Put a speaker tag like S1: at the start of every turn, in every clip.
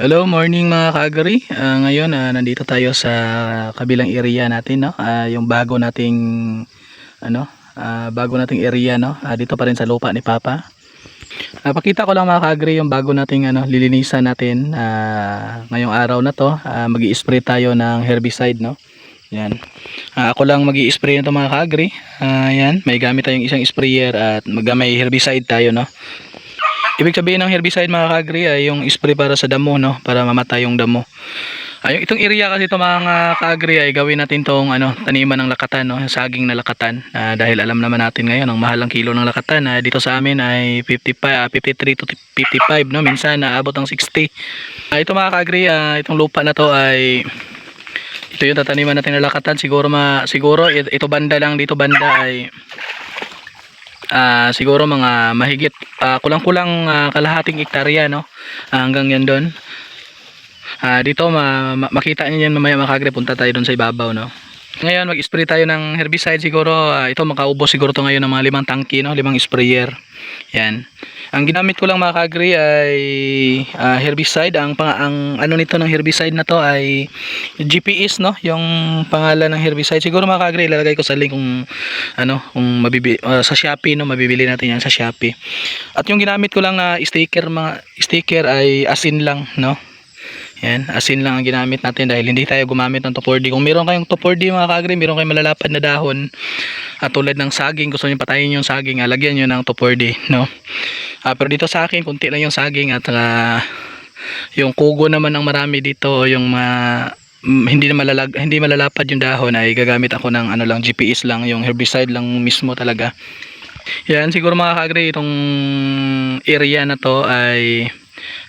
S1: Hello, morning mga kaagari. Ah, ngayon, ah, nandito tayo sa kabilang area natin, no? Ah, yung bago nating ano, ah, bago nating area, no? Ah, dito pa rin sa lupa ni Papa. Pakita ko lang mga kaagri yung bago nating ano, lilinisan natin ah, ngayong araw na to. Ah, magi-spray tayo ng herbicide, no? Yan. Ah, ako lang magi-spray nito mga kaagri. Ah, yan, may gamit tayong isang sprayer at may herbicide tayo, no? Ibig sabihin ng herbicide mga kagri ay yung spray para sa damo no, para mamatay yung damo. Ay, itong area kasi ito mga kagri ay gawin natin tong ano, taniman ng lakatan no, saging na lakatan. Ah, dahil alam naman natin ngayon ang mahal ng kilo ng lakatan na dito sa amin ay 55 ah, 53 to 55 no, minsan naabot ng 60. Ah, ito mga kagri, ah, itong lupa na to ay ito yung tataniman natin na lakatan siguro ma siguro it- ito banda lang dito banda ay Ah, siguro mga mahigit ah, kulang-kulang ah, kalahating ektarya no? Ah, hanggang yan doon. Ah, dito ma ma- makita niyo yan mamaya makagre punta tayo doon sa ibabaw no? Ngayon mag-spray tayo ng herbicide siguro. Ah, ito makaubos siguro to ngayon ng mga limang tangki no? Limang sprayer yan. Ang ginamit ko lang mga kagre ay ah, herbicide. Ang pang ang ano nito ng herbicide na to ay GPS no? Yung pangalan ng herbicide. Siguro mga kagre ilalagay ko sa link kung ano kung mabibi uh, sa Shopee no? Mabibili natin yan sa Shopee. At yung ginamit ko lang na sticker mga sticker ay asin lang no yan asin lang ang ginamit natin dahil hindi tayo gumamit ng 2,4-D kung meron kayong 2,4-D mga kagre meron kayong malalapad na dahon at tulad ng saging gusto niyo patayin yung saging ah, lagyan niyo ng 2,4-D no? Ah, pero dito sa akin kunti lang yung saging at saka yung kugo naman ng marami dito yung ma mm, hindi na malalag hindi malalapad yung dahon ay gagamit ako ng ano lang GPS lang yung herbicide lang mismo talaga. Yan siguro mga kagre itong area na to ay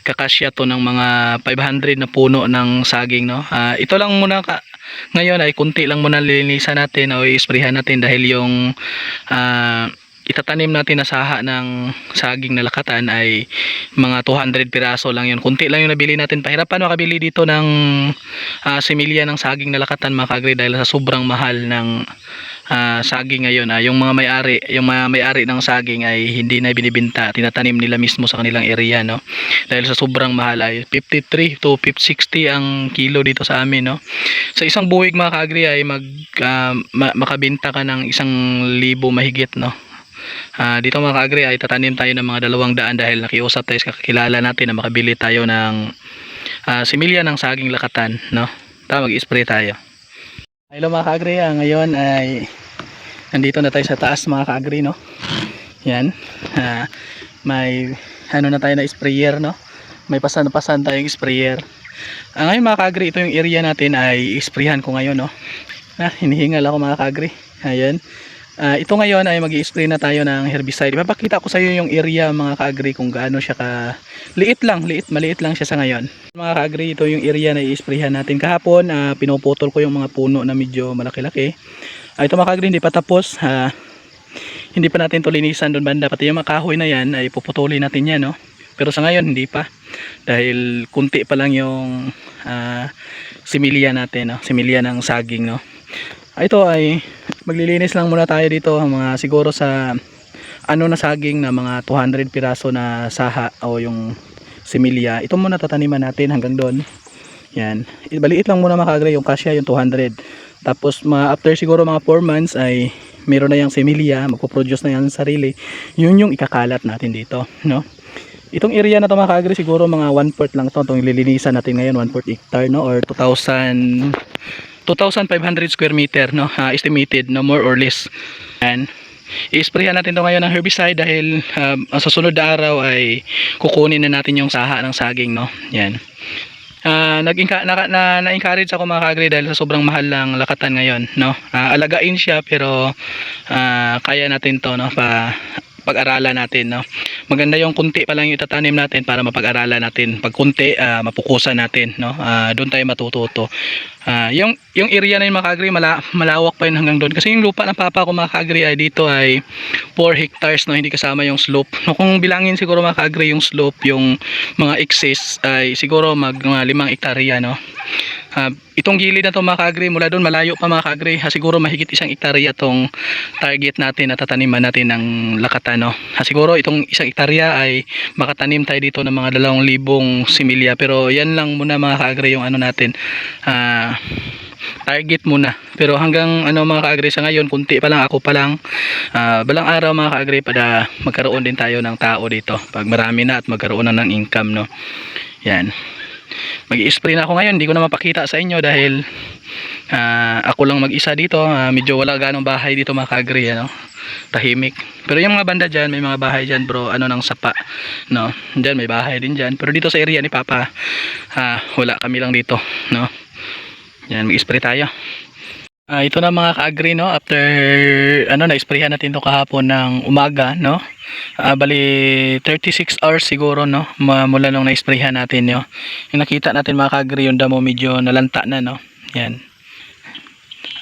S1: kakasya to ng mga 500 na puno ng saging no? Ah, ito lang muna ka ngayon ay kunti lang muna lilinisan natin o i-sprayhan natin dahil yung ah, itatanim natin na saha ng saging na lakatan ay mga 200 piraso lang yun. Kunti lang yung nabili natin. Pahirapan makabili dito ng ah, similya ng saging na lakatan mga kagre dahil sa sobrang mahal ng ah, saging ngayon. Ah, yung mga may-ari, yung mga may-ari ng saging ay hindi na binibinta. Tinatanim nila mismo sa kanilang area, no? Dahil sa sobrang mahal ay 53 to 60 ang kilo dito sa amin, no? Sa isang buwig mga kagre ay mag ah, ma- makabenta ka ng isang libo mahigit, no? Ah, dito mga kaagri ay tatanim tayo ng mga dalawang daan dahil nakiusap tayo sa kakilala natin na makabili tayo ng ah, similya ng saging lakatan no? Tama mag-spray tayo. Hello mga kaagri ah, ngayon ay nandito na tayo sa taas mga kaagri no? Yan. Ah, may ano na tayo na sprayer no? May pasan-pasan tayong sprayer. Ah, ngayon mga kaagri ito yung area natin ay isprayhan ko ngayon no? Ah, hinihingal ako mga kaagri. Ayan Ah, ito ngayon ay mag spray na tayo ng herbicide. Ipapakita ko sa iyo yung area mga kaagri kung gaano siya ka liit lang, liit, maliit lang siya sa ngayon. Mga kaagri, ito yung area na i-sprayhan natin. Kahapon, ah, pinuputol ko yung mga puno na medyo malaki-laki. Ah, ito mga kaagri, hindi pa tapos. Ah, hindi pa natin to doon banda. Pati yung mga kahoy na yan ay puputulin natin yan, no? Pero sa ngayon, hindi pa. Dahil kunti pa lang yung ah, similya natin, no? Similya ng saging, no? Ah, ito ay maglilinis lang muna tayo dito mga siguro sa ano na saging na mga 200 piraso na saha o yung similya. Ito muna tataniman natin hanggang doon. Yan. Baliit lang muna makagre yung kasya yung 200 tapos mga after siguro mga 4 months ay meron na yung similya magpo-produce na yan sa sarili. Yun yung ikakalat natin dito no? Itong area na to mga kaagri siguro mga 1 fourth lang to. Itong lilinisan natin ngayon 1 fourth hectare no? Or 2,000 2,500 square meter no? Ah, estimated no more or less. And i-sprayhan natin to ngayon ng herbicide dahil um, ang susunod na araw ay kukunin na natin yung saha ng saging no? Yan. Ah, nag na, na, na-encourage ako mga kagre dahil sa sobrang mahal lang lakatan ngayon no? Ah, alagain siya pero ah, kaya natin to no? Pa pag-aralan natin no? Maganda yung kunti pa lang yung itatanim natin para mapag-aralan natin. Pag kunti ah, mapukusan natin no? Ah, doon tayo matututo Ah, yung yung area na yun mga kagri mala, malawak pa yun hanggang doon kasi yung lupa ng papa ko mga kagri ay dito ay 4 hectares no hindi kasama yung slope no kung bilangin siguro mga kagri yung slope yung mga excess ay siguro mag mga 5 hektarya no Ah, itong gilid na to mga mula doon malayo pa mga. Ha, siguro mahigit isang ektarya tong target natin na tataniman natin ng lakatan. No? Ha, siguro itong isang ektarya ay makatanim tayo dito ng mga dalawang libong similya. Pero yan lang muna mga kaagri yung ano natin. Ah, target muna. Pero hanggang ano mga kaagri sa ngayon, kunti pa lang ako pa lang. Ah, balang araw mga kaagri para magkaroon din tayo ng tao dito. Pag marami na at magkaroon na ng income no. Yan. Mag-i-spray na ako ngayon, hindi ko na mapakita sa inyo dahil ah, ako lang mag-isa dito. Ah, medyo wala ganong bahay dito mga kaagri ano. Tahimik. Pero yung mga banda dyan, may mga bahay dyan bro, ano ng sapa. No? Dyan may bahay din dyan. Pero dito sa area ni Papa, ah, wala kami lang dito. No? Yan, mag-spray tayo. Ah, ito na mga ka-agree no after ano na isprayan natin to kahapon ng umaga no. Ah, bali 36 hours siguro no mula nung na-sprayan natin yo. Yung nakita natin mga ka-agree yung damo medyo nalanta na no. Yan.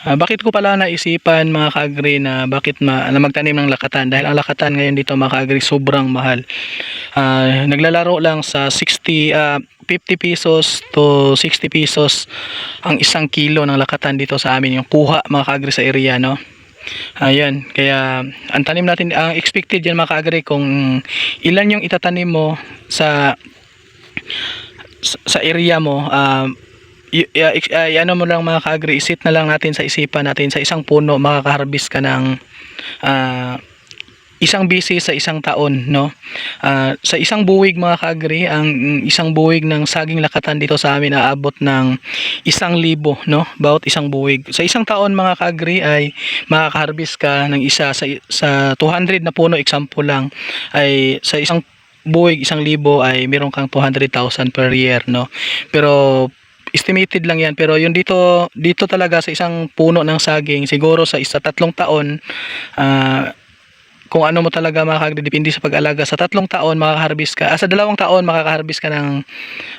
S1: Ah, bakit ko pala naisipan mga ka-agree na bakit ma na magtanim ng lakatan? Dahil ang lakatan ngayon dito mga ka-agree sobrang mahal. Ah, naglalaro lang sa 60 ah, 50 pesos to 60 pesos ang isang kilo ng lakatan dito sa amin. Yung kuha mga kaagri sa area no? Ayan, kaya ang tanim natin, ang expected yan mga kaagri kung ilan yung itatanim mo sa sa, area mo, um, ay, ano mo lang mga kaagri, isit na lang natin sa isipan natin sa isang puno makaka-harvest ka ng ah, isang bisi sa isang taon no? Ah, sa isang buwig mga kaagri ang isang buwig ng saging lakatan dito sa amin aabot ng isang libo no? Bawat isang buwig. Sa isang taon mga kaagri ay makaka-harvest ka ng isa sa sa 200 na puno example lang ay sa isang buwig isang libo ay meron kang 200,000 per year no? Pero estimated lang yan. Pero yung dito dito talaga sa isang puno ng saging siguro sa isa tatlong taon ah, kung ano mo talaga makakagri depende sa pag-alaga sa tatlong taon makaka-harvest ka ah, sa dalawang taon makaka-harvest ka ng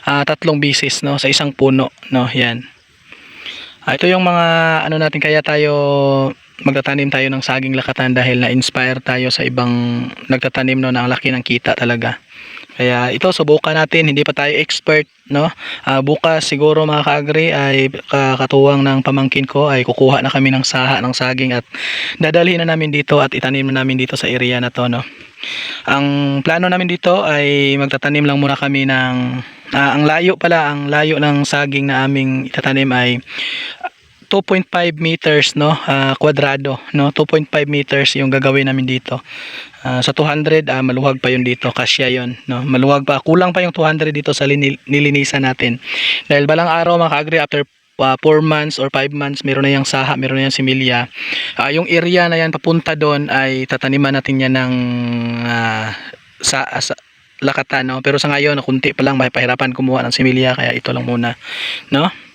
S1: ah, tatlong bisis no sa isang puno no yan. Ah, ito yung mga ano natin kaya tayo magtatanim tayo ng saging lakatan dahil na-inspire tayo sa ibang nagtatanim no ang laki ng kita talaga kaya ito subukan natin. Hindi pa tayo expert no? Ah, bukas siguro mga kaagri ay ka- katuwang ng pamangkin ko ay kukuha na kami ng saha ng saging at dadalhin na namin dito at itanim na namin dito sa area na to no? Ang plano namin dito ay magtatanim lang muna kami ng ah, ang layo pala ang layo ng saging na aming itatanim ay 2.5 meters no? Ah, kwadrado no? 2.5 meters yung gagawin namin dito. Ah, sa 200 ah, maluwag pa yun dito. Kasya yon no? Maluwag pa. Kulang pa yung 200 dito sa nilinisan natin. Dahil balang araw mga kaagri after 4 months or 5 months meron na yung saha meron na yung similya. Ah, yung area na yan papunta doon ay tataniman natin yan ng ah, sa, sa lakatan no? Pero sa ngayon kunti pa lang mahipahirapan kumuha ng similya kaya ito lang muna no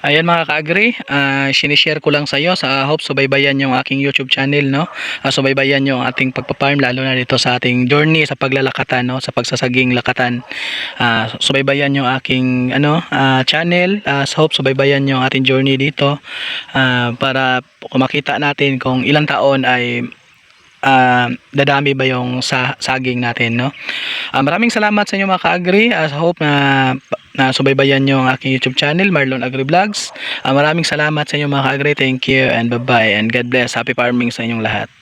S1: Ayan mga ka-agree, ah, sinishare ko lang sa iyo sa hope subaybayan yung aking YouTube channel no. Ah, subaybayan yung ating pagpa-farm lalo na dito sa ating journey sa paglalakatan no, sa pagsasaging lakatan. Ah, subaybayan yung aking ano ah, channel, ah, sa hope subaybayan yung ating journey dito ah, para makita natin kung ilang taon ay ah, dadami ba yung sa saging natin no. Ah, maraming salamat sa inyo mga ka-agree. I hope na na subaybayan nyo ang aking YouTube channel, Marlon Agri Vlogs. Ah, maraming salamat sa inyo mga ka-agree. Thank you and bye-bye and God bless. Happy farming sa inyong lahat.